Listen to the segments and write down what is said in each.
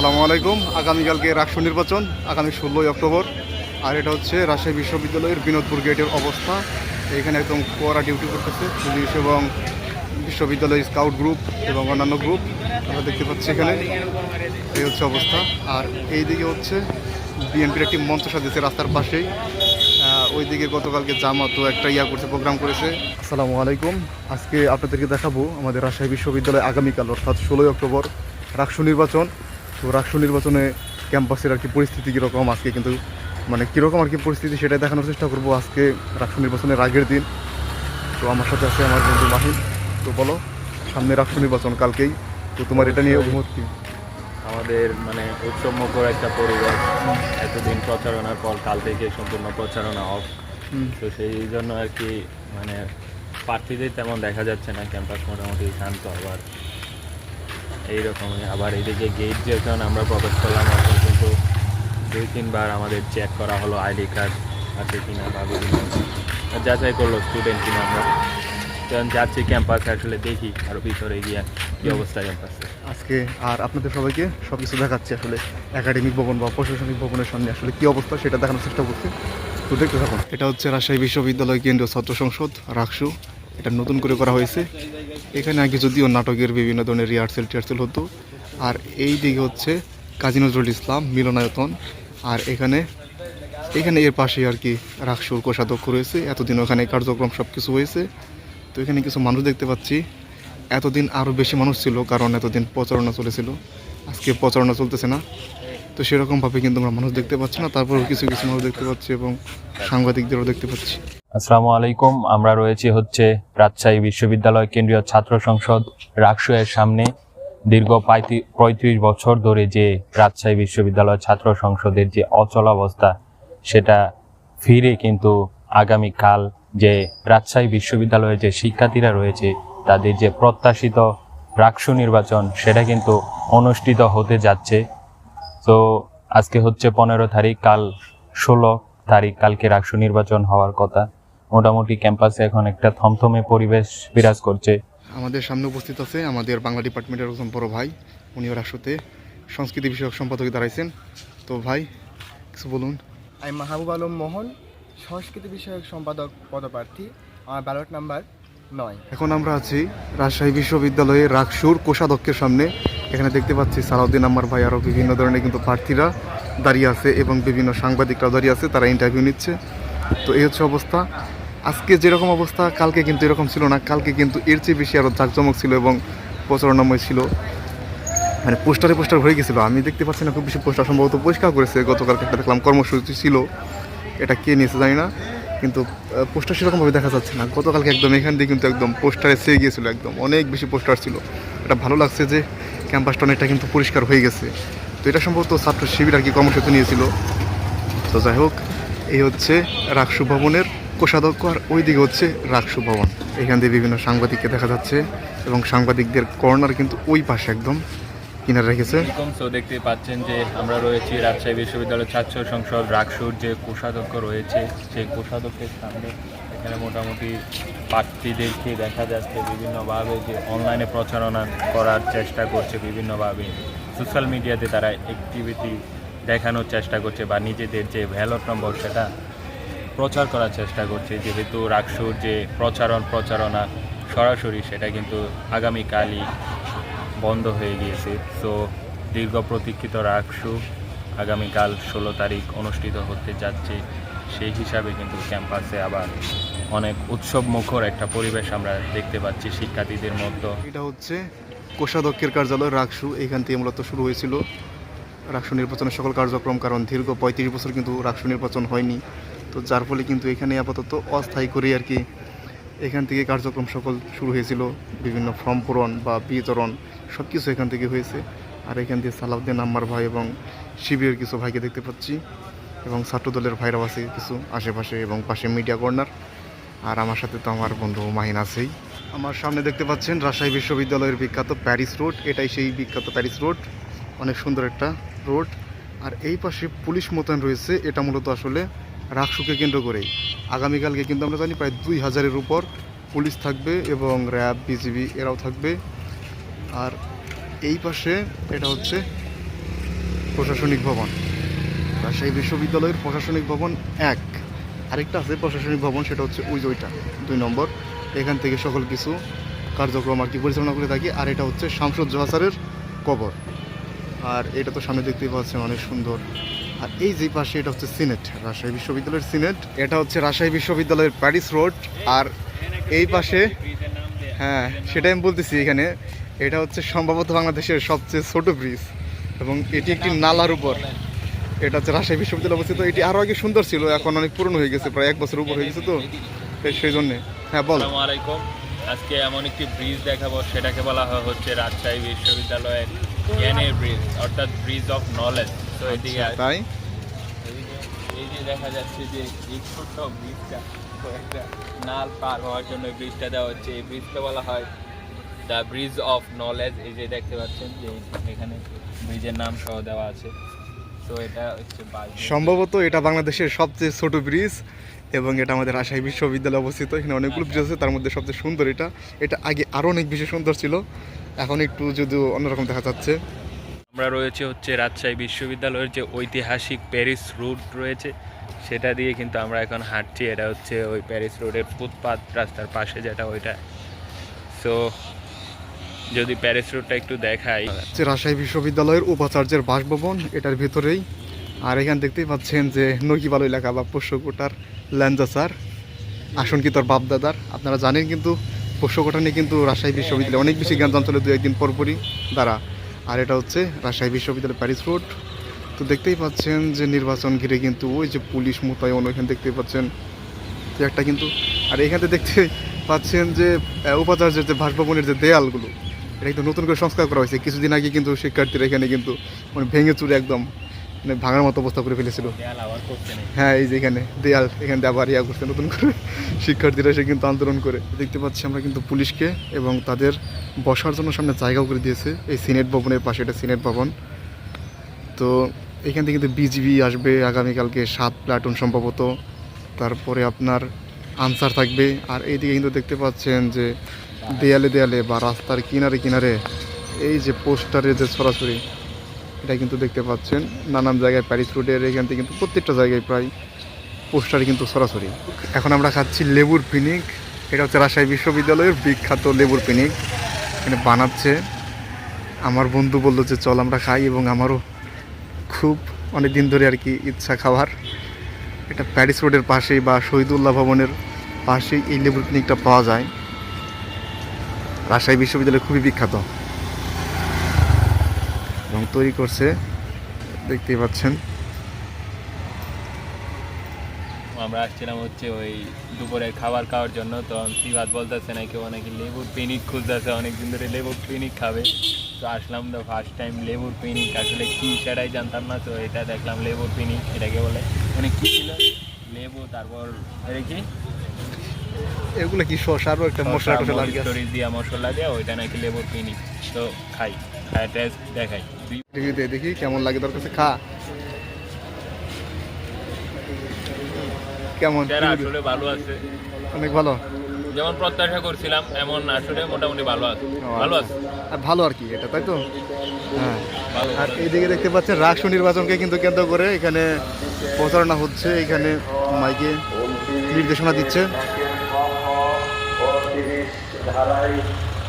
আসসালামু আলাইকুম। আগামীকালকে রাষ্ট্র নির্বাচন, আগামী ষোলোই অক্টোবর। আর এটা হচ্ছে রাজশাহী বিশ্ববিদ্যালয়ের বিনোদপুর গেটের অবস্থা। এখানে একদম কোয়ারা ডিউটি করতেছে পুলিশ এবং বিশ্ববিদ্যালয়ের স্কাউট গ্রুপ এবং অন্যান্য গ্রুপ। আমরা দেখতে পাচ্ছি এখানে এই হচ্ছে অবস্থা। আর এই দিকে হচ্ছে বিএনপির একটি মঞ্চ সাজিয়েছে রাস্তার পাশেই। ওইদিকে গতকালকে জামাতও একটা ইয়া করছে, প্রোগ্রাম করেছে। আসসালামু আলাইকুম। আজকে আপনাদেরকে দেখাবো আমাদের রাজশাহী বিশ্ববিদ্যালয় আগামীকাল, অর্থাৎ ষোলোই অক্টোবর, রাষ্ট্র নির্বাচন। তো রাষ্ট্র নির্বাচনে ক্যাম্পাসের আর কি পরিস্থিতি কীরকম আজকে? কিন্তু মানে কীরকম আর কি পরিস্থিতি সেটাই দেখানোর চেষ্টা করব আজকে রাষ্ট্র নির্বাচনের আগের দিন। তো আমার সাথে আছে আমার বন্ধু মাহিন। তো বলো সামনে রাষ্ট্র নির্বাচন কালকেই। তো তোমার এটা নিয়ে অভিমত কি? আমাদের মানে উৎসব মুখর একটা পরিবেশ এতদিন প্রচারণার পর কাল থেকে সম্পূর্ণ প্রচারণা অফ তো সেই জন্য আর কি মানে প্রার্থীদের তেমন দেখা যাচ্ছে না। ক্যাম্পাস মোটামুটি শান্ত আবার এইরকমই। আবার এদিকে গেট যখন আমরা প্রবেশ করলাম তখন কিন্তু দুই তিনবার আমাদের চেক করা হলো আইডি কার্ড আছে কিনা বা বিভিন্ন যাচাই করল স্টুডেন্ট কিনা আমরা। যখন যাচ্ছি ক্যাম্পাসে আসলে দেখি আরও ভিতরে গিয়ে কী অবস্থা ক্যাম্পাসে আজকে আর আপনাদের সবাইকে সব কিছু দেখাচ্ছি আসলে একাডেমিক ভবন বা প্রশাসনিক ভবনের সামনে আসলে কি অবস্থা সেটা দেখানোর চেষ্টা করছি। তো দেখতে থাকুন। এটা হচ্ছে রাজশাহী বিশ্ববিদ্যালয় কেন্দ্রীয় ছাত্র সংসদ রাকসু। এটা নতুন করে করা হয়েছে। এখানে আগে যদিও নাটকের বিভিন্ন ধরনের রিহার্সেল টিহার্সেল হতো। আর এই দিকে হচ্ছে কাজী নজরুল ইসলাম মিলনায়তন। আর এখানে এখানে এর পাশে আর কি রাকসুর কোষাধ্যক্ষ রয়েছে। এতদিন ওখানে কার্যক্রম সব কিছু হয়েছে। তো এখানে কিছু মানুষ দেখতে পাচ্ছি। এতদিন আরও বেশি মানুষ ছিল, কারণ এতদিন প্রচারণা চলেছিল। আজকে প্রচারণা চলতেছে না। তো সেরকমভাবে কিন্তু আমরা মানুষ দেখতে পাচ্ছি না। তারপরেও কিছু কিছু মানুষ দেখতে পাচ্ছি এবং সাংবাদিকদেরও দেখতে পাচ্ছি। আসসালামু আলাইকুম। আমরা রয়েছি হচ্ছে রাজশাহী বিশ্ববিদ্যালয় কেন্দ্রীয় ছাত্র সংসদ রাকসু এর সামনে। দীর্ঘ পঁয়ত্রি- পঁয়ত্রিশ বছর ধরে যে রাজশাহী বিশ্ববিদ্যালয় ছাত্র সংসদের যে অচল অবস্থা, সেটা ফিরে কিন্তু আগামীকাল যে রাজশাহী বিশ্ববিদ্যালয়ের যে শিক্ষার্থীরা রয়েছে, তাদের যে প্রত্যাশিত রাকসু নির্বাচন, সেটা কিন্তু অনুষ্ঠিত হতে যাচ্ছে। তো আজকে হচ্ছে পনেরো তারিখ, কাল ষোলো তারিখ কালকে রাষ্ট্র নির্বাচন হওয়ার কথা। মোটামুটি ক্যাম্পাসে এখন একটা থমথমে পরিবেশ বিরাজ করছে। আমাদের সামনে উপস্থিত আছে আমাদের বাংলা ডিপার্টমেন্টের একজন বড় ভাই। উনিও রাষ্ট্রতে সংস্কৃতি বিষয়ক সম্পাদকে দাঁড়াইছেন। তো ভাই কিছু বলুন। আমি মাহবুব আলম মোহন সংস্কৃতি বিষয়ক সম্পাদক পদপ্রার্থী। আমার ব্যালট নাম্বার নয়। এখন আমরা আছি রাজশাহী বিশ্ববিদ্যালয়ে রাকসুর কোষাধ্যক্ষের সামনে। এখানে দেখতে পাচ্ছি সালাউদ্দিন আমার ভাই আরও বিভিন্ন ধরনের কিন্তু প্রার্থীরা দাঁড়িয়ে আছে এবং বিভিন্ন সাংবাদিকরা দাঁড়িয়ে আছে তারা ইন্টারভিউ নিচ্ছে। তো এই হচ্ছে অবস্থা। আজকে যেরকম অবস্থা, কালকে কিন্তু এরকম ছিল না। কালকে কিন্তু এর চেয়ে বেশি আরও জাঁকজমক ছিল এবং প্রচারণাময় ছিল। মানে পোস্টারে পোস্টার হয়ে গেছিল। আমি দেখতে পাচ্ছি না খুব বেশি পোস্টার, সম্ভবত পরিষ্কার করেছে। গতকালকে একটা দেখলাম কর্মসূচি ছিল। এটা কে নিয়েছে জানি না। কিন্তু পোস্টার সেরকমভাবে দেখা যাচ্ছে না। গতকালকে একদম এখান দিয়ে কিন্তু একদম পোস্টারে সেয়ে গিয়েছিল একদম। অনেক বেশি পোস্টার ছিল। এটা ভালো লাগছে যে ক্যাম্পাসটা অনেকটা কিন্তু পরিষ্কার হয়ে গেছে। তো এটা সম্ভবত ছাত্র শিবির আর কি কর্মসূচি নিয়েছিল। তো যাই হোক, এই হচ্ছে রাকসু ভবনের কোষাধ্যক্ষ আর ওই দিকে হচ্ছে রাকসু ভবন। এখান দিয়ে বিভিন্ন সাংবাদিককে দেখা যাচ্ছে এবং সাংবাদিকদের কর্নার কিন্তু ওই পাশে একদম কিনারে রেখেছে। তো দেখতে পাচ্ছেন যে আমরা রয়েছি রাজশাহী বিশ্ববিদ্যালয় ছাত্র সংসদ রাকসুর যে কোষাধ্যক্ষ রয়েছে, সেই কোষাধ্যক্ষের সামনে। এখানে মোটামুটি প্রার্থীদেরকে দেখা যাচ্ছে বিভিন্নভাবে যে অনলাইনে প্রচারণা করার চেষ্টা করছে বিভিন্নভাবে। সোশ্যাল মিডিয়াতে তারা অ্যাক্টিভিটি দেখানোর চেষ্টা করছে বা নিজেদের যে ভ্যালট নম্বর সেটা প্রচার করার চেষ্টা করছে, যেহেতু রাকসুর যে প্রচারণ, প্রচারণা সরাসরি সেটা কিন্তু আগামীকালই বন্ধ হয়ে গিয়েছে। তো দীর্ঘ প্রতীক্ষিত রাকসু আগামীকাল ষোলো তারিখ অনুষ্ঠিত হতে যাচ্ছে। সেই হিসাবে কিন্তু ক্যাম্পাসে আবার অনেক উৎসব মুখর একটা পরিবেশ আমরা দেখতে পাচ্ছি শিক্ষার্থীদের মধ্যে। এটা হচ্ছে কোষাধ্যক্ষের কার্যালয়, রাকসু। এখান থেকে মূলত শুরু হয়েছিল রাকসু নির্বাচনের সকল কার্যক্রম, কারণ দীর্ঘ পঁয়ত্রিশ বছর কিন্তু রাকসু নির্বাচন হয়নি। তো যার ফলে কিন্তু এখানে আপাতত অস্থায়ী করে আর কি। এখান থেকে কার্যক্রম সকল শুরু হয়েছিল। বিভিন্ন ফর্ম পূরণ বা বিতরণ সব কিছু এখান থেকে হয়েছে। আর এখান দিয়ে সালাউদ্দিন আম্মার ভাই এবং শিবিরের কিছু ভাইকে দেখতে পাচ্ছি এবং ছাত্রদলের ভাইরাও আছে কিছু আশেপাশে এবং পাশে মিডিয়া কর্নার আর আমার সাথে তো আমার বন্ধু মাহিন আছেই। আমার সামনে দেখতে পাচ্ছেন রাজশাহী বিশ্ববিদ্যালয়ের বিখ্যাত প্যারিস রোড। এটাই সেই বিখ্যাত প্যারিস রোড। অনেক সুন্দর একটা রোড। আর এই পাশে পুলিশ মোতায়েন রয়েছে। এটা মূলত আসলে রাকসুকে কেন্দ্র করেই। আগামীকালকে কিন্তু আমরা জানি প্রায় দুই হাজারের উপর পুলিশ থাকবে এবং র্যাব, বিজিবি এরাও থাকবে। আর এই পাশে এটা হচ্ছে প্রশাসনিক ভবন। রাজশাহী বিশ্ববিদ্যালয়ের প্রশাসনিক ভবন এক। আরেকটা আছে প্রশাসনিক ভবন, সেটা হচ্ছে ওই ওইটা, দুই নম্বর। এখান থেকে সকল কিছু কার্যক্রম আর কি পরিচালনা করে থাকি। আর এটা হচ্ছে শামসুদ জহাসারের কবর। আর এটা তো সামনে দেখতেই পাচ্ছেন, অনেক সুন্দর আর এই যে পাশে এটা হচ্ছে সিনেট, রাজশাহী বিশ্ববিদ্যালয়ের সিনেট। এটা হচ্ছে রাজশাহী বিশ্ববিদ্যালয়ের প্যারিস রোড। আর এই পাশে হ্যাঁ সেটাই আমি বলতেছি এখানে, এটা হচ্ছে সম্ভবত বাংলাদেশের সবচেয়ে ছোট ব্রিজ। এবং এটি একটি নালার উপর। এটা হচ্ছে রাজশাহী বিশ্ববিদ্যালয় অবস্থিত। এটি আরও আগে সুন্দর ছিল, এখন অনেক পুরনো হয়ে গেছে, প্রায় এক বছর উপর হয়ে গেছে তো। সেই জন্যে হ্যাঁ বল। আজকে এমন একটি ব্রিজ দেখাবো, সেটাকে বলা হয় হচ্ছে রাজশাহী বিশ্ববিদ্যালয়ের জ্ঞানের ব্রিজ, অর্থাৎ ব্রিজ অফ নলেজ। তো এদিকে তাই? এই যে দেখা যাচ্ছে যে এই ছোট্ট ব্রিজটা একটা নাল পার হওয়ার জন্য ব্রিজটা দেওয়া হচ্ছে। এই ব্রিজটা বলা হয় দ্য ব্রিজ অফ নলেজ। এই যে দেখতে পাচ্ছেন যে এখানে ব্রিজের নাম সহ দেওয়া আছে। তো এটা হচ্ছে সম্ভবত এটা বাংলাদেশের সবচেয়ে ছোট ব্রিজ এবং এটা আমাদের রাজশাহী বিশ্ববিদ্যালয়ে অবস্থিত। এখানে অনেকগুলো ব্রিজ আছে তার মধ্যে সবচেয়ে সুন্দর এটা। এটা আগে আরও অনেক বেশি সুন্দর ছিল। এখন একটু যদিও অন্যরকম দেখা যাচ্ছে। আমরা রয়েছে হচ্ছে রাজশাহী বিশ্ববিদ্যালয়ের যে ঐতিহাসিক প্যারিস রুট রয়েছে, সেটা দিয়ে কিন্তু আমরা এখন হাঁটছি। এটা হচ্ছে ওই প্যারিস রোডের ফুটপাথ রাস্তার পাশে যেটা ওইটা। সো যদি প্যারিস রোডটা একটু দেখাই। যে রাজশাহী বিশ্ববিদ্যালয়ের উপাচার্যের বাসভবন, এটার ভিতরেই। আর এখানে দেখতেই পাচ্ছেন যে নকিবাল এলাকা বা পোষ্যকোটার ল্যাঞ্জা স্যার। আসন কি তোর বাপদাদার? আপনারা জানেন কিন্তু পোষ্যকোটা নিয়ে কিন্তু রাজশাহী বিশ্ববিদ্যালয় অনেক বেশি জ্ঞান চলে দু একদিন পরপরই দ্বারা আর এটা হচ্ছে রাজশাহী বিশ্ববিদ্যালয় প্যারিস রোড তো দেখতেই পাচ্ছেন যে নির্বাচন ঘিরে কিন্তু ওই যে পুলিশ মোতায়েন ওইখানে দেখতেই পাচ্ছেন একটা কিন্তু আর এখানে দেখতে পাচ্ছেন যে উপাচার্যের যে বাসভবনের যে দেয়ালগুলো, এটা কিন্তু নতুন করে সংস্কার করা হয়েছে। কিছুদিন আগে কিন্তু শিক্ষার্থীরা এখানে কিন্তু মানে ভেঙে চুরে একদম মানে ভাঙার মতো অবস্থা করে ফেলেছিল। হ্যাঁ এই যে এখানে দেয়াল এখানে আবার ইয়া করছে নতুন করে। শিক্ষার্থীরা এসে কিন্তু আন্দোলন করে। দেখতে পাচ্ছি আমরা কিন্তু পুলিশকে এবং তাদের বসার জন্য সামনে জায়গাও করে দিয়েছে। এই সিনেট ভবনের পাশে এটা সিনেট ভবন। তো এখান থেকে কিন্তু বিজিবি আসবে আগামীকালকে সাত প্লাটুন সম্ভবত। তারপরে আপনার আনসার থাকবে। আর এইদিকে কিন্তু দেখতে পাচ্ছেন যে দেয়ালে দেয়ালে বা রাস্তার কিনারে কিনারে এই যে পোস্টারে যে সরাসরি এটা কিন্তু দেখতে পাচ্ছেন। নানান জায়গায় প্যারিস রোডের এখান থেকে কিন্তু প্রত্যেকটা জায়গায় প্রায় পোস্টার কিন্তু সরাসরি। এখন আমরা খাচ্ছি লেবুর পিনিক। এটা হচ্ছে রাজশাহী বিশ্ববিদ্যালয়ের বিখ্যাত লেবুর পিনিক। এখানে বানাচ্ছে। আমার বন্ধু বলল যে, চল আমরা খাই। এবং আমারও খুব অনেক দিন ধরে আর কি ইচ্ছা খাওয়ার। এটা প্যারিস রোডের পাশেই বা শহীদুল্লাহ ভবনের পাশেই এই লেবুর পিনিকটা পাওয়া যায়। রাজশাহী বিশ্ববিদ্যালয় খুবই বিখ্যাত। এবং তৈরি করছে দেখতেই পাচ্ছেন। আমরা আসছিলাম হচ্ছে ওই দুপুরের খাবার খাওয়ার জন্য তো সিভাত বলতেছে নাকি ও নাকি লেবুর পিনিক খুঁজতেছে অনেকদিন ধরে লেবুর পিনিক খাবে। তো আসলাম তো ফার্স্ট টাইম লেবুর পিনিক আসলে কি সেটাই জানতাম না তো এটা দেখলাম লেবুর পিনিক এটাকে বলে। মানে কি ছিল? লেবু তারপর এটা কি? এগুলো কি শস আরও একটা মশলা টশলা দিয়া মশলা দিয়া ওইটা নাকি লেবুর পিনিক তো খাই। খাই টেস্ট দেখাই। দেখি দে, দেখি কেমন লাগে তোর কাছে খা। কেমন? আসলে ভালো আছে। অনেক ভালো? যেমন প্রত্যাশা করছিলাম এমন আসলে মোটামুটি ভালো আছে। ভালো আছে। আর ভালো আর কি এটা তাই তো? হ্যাঁ। আর। এইদিকে দেখতে পাচ্ছেন রাষ্ট্র নির্বাচনকে কিন্তু কেন্দ্র করে এখানে প্রচারণা হচ্ছে এখানে মাইকে নির্দেশনা দিচ্ছে। ধারায়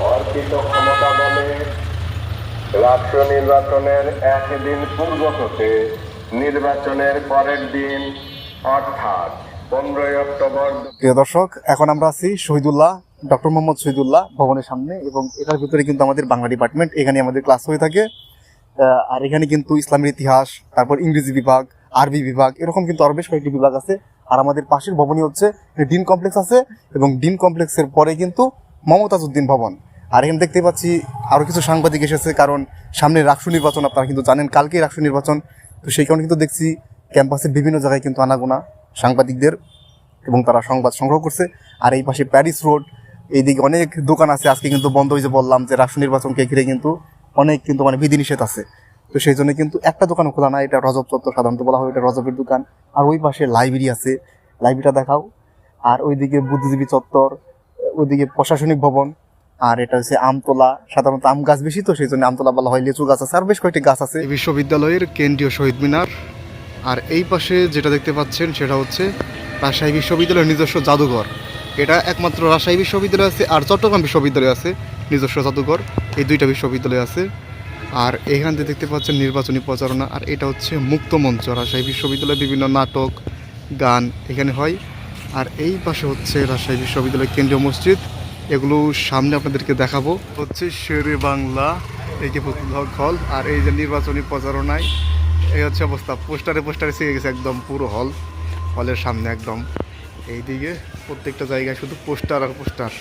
অর্পিত ক্ষমতা বলে রাষ্ট্র নির্বাচনের একদিন পূর্ব হতে নির্বাচনের পরের দিন, অর্থাৎ পনেরোই অক্টোবর প্রিয় দর্শক, এখন আমরা আছি শহীদুল্লাহ, ডক্টর মোহাম্মদ শহীদুল্লাহ ভবনের সামনে এবং এটার ভিতরে কিন্তু আমাদের বাংলা ডিপার্টমেন্ট, এখানে আমাদের ক্লাস হয়ে থাকে। আর এখানে কিন্তু ইসলামের ইতিহাস, তারপর ইংরেজি বিভাগ, আরবি বিভাগ, এরকম কিন্তু আরও বেশ কয়েকটি বিভাগ আছে। আর আমাদের পাশের ভবনই হচ্ছে ডিন কমপ্লেক্স আছে এবং ডিন কমপ্লেক্সের পরে কিন্তু মমতাজ উদ্দিন ভবন। আর এখানে দেখতে পাচ্ছি আরও কিছু সাংবাদিক এসেছে, কারণ সামনে রাষ্ট্র নির্বাচন, আপনারা কিন্তু জানেন কালকে রাষ্ট্র নির্বাচন। তো সেই কারণে কিন্তু দেখছি ক্যাম্পাসের বিভিন্ন জায়গায় কিন্তু আনাগোনা সাংবাদিকদের এবং তারা সংবাদ সংগ্রহ করছে। আর এই পাশে প্যারিস রোড, এইদিকে অনেক দোকান আছে, আজকে কিন্তু বন্ধ হয়েছে বললাম যে রাষ্ট্র নির্বাচনকে ঘিরে কিন্তু অনেক কিন্তু মানে বিধিনিষেধ আছে। তো সেই জন্য কিন্তু একটা দোকান খোলা না এটা রজব চত্বর সাধারণত বলা হয়, এটা রজবের দোকান। আর ওই পাশে লাইব্রেরি আছে, লাইব্রেরিটা দেখাও। আর ওইদিকে বুদ্ধিজীবী চত্বর, ওইদিকে প্রশাসনিক ভবন আর এটা হচ্ছে আমতলা, সাধারণত আম গাছ বেশি তো সেই জন্য আমতলা বলা হয় লিচু গাছ আছে, আর বেশ কয়েকটি গাছ আছে। বিশ্ববিদ্যালয়ের কেন্দ্রীয় শহীদ মিনার। আর এই পাশে যেটা দেখতে পাচ্ছেন, সেটা হচ্ছে রাজশাহী বিশ্ববিদ্যালয়ের নিজস্ব জাদুঘর। এটা একমাত্র রাজশাহী বিশ্ববিদ্যালয় আছে, আর চট্টগ্রাম বিশ্ববিদ্যালয় আছে, নিজস্ব জাদুঘর। এই দুইটা বিশ্ববিদ্যালয় আছে। আর এখান থেকে দেখতে পাচ্ছেন নির্বাচনী প্রচারণা, আর এটা হচ্ছে মুক্ত মঞ্চ। রাজশাহী বিশ্ববিদ্যালয়ে বিভিন্ন নাটক, গান এখানে হয়। আর এই পাশে হচ্ছে রাজশাহী বিশ্ববিদ্যালয়ের কেন্দ্রীয় মসজিদ। এগুলো সামনে আপনাদেরকে দেখাবো। হচ্ছে শেরে বাংলা, এই যে হল আর এই যে নির্বাচনী প্রচারণায়, এই হচ্ছে অবস্থা। পোস্টারে পোস্টারে শিখে গেছে একদম পুরো হল, হলের সামনে একদম। এইদিকে প্রত্যেকটা জায়গায় শুধু পোস্টার আর পোস্টার।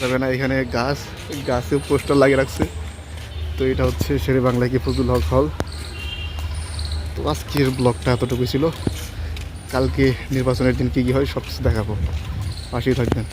যাবে না, এখানে গাছ গাছে পোস্টার লাগিয়ে রাখছে। তো এটা হচ্ছে শেরে বাংলা কি ফজলুল হক হল। তো আজকের ব্লগটা এতটুকু ছিল। কালকে নির্বাচনের দিন কী কী হয় সব কিছু দেখাবো। পাশেই থাকবেন।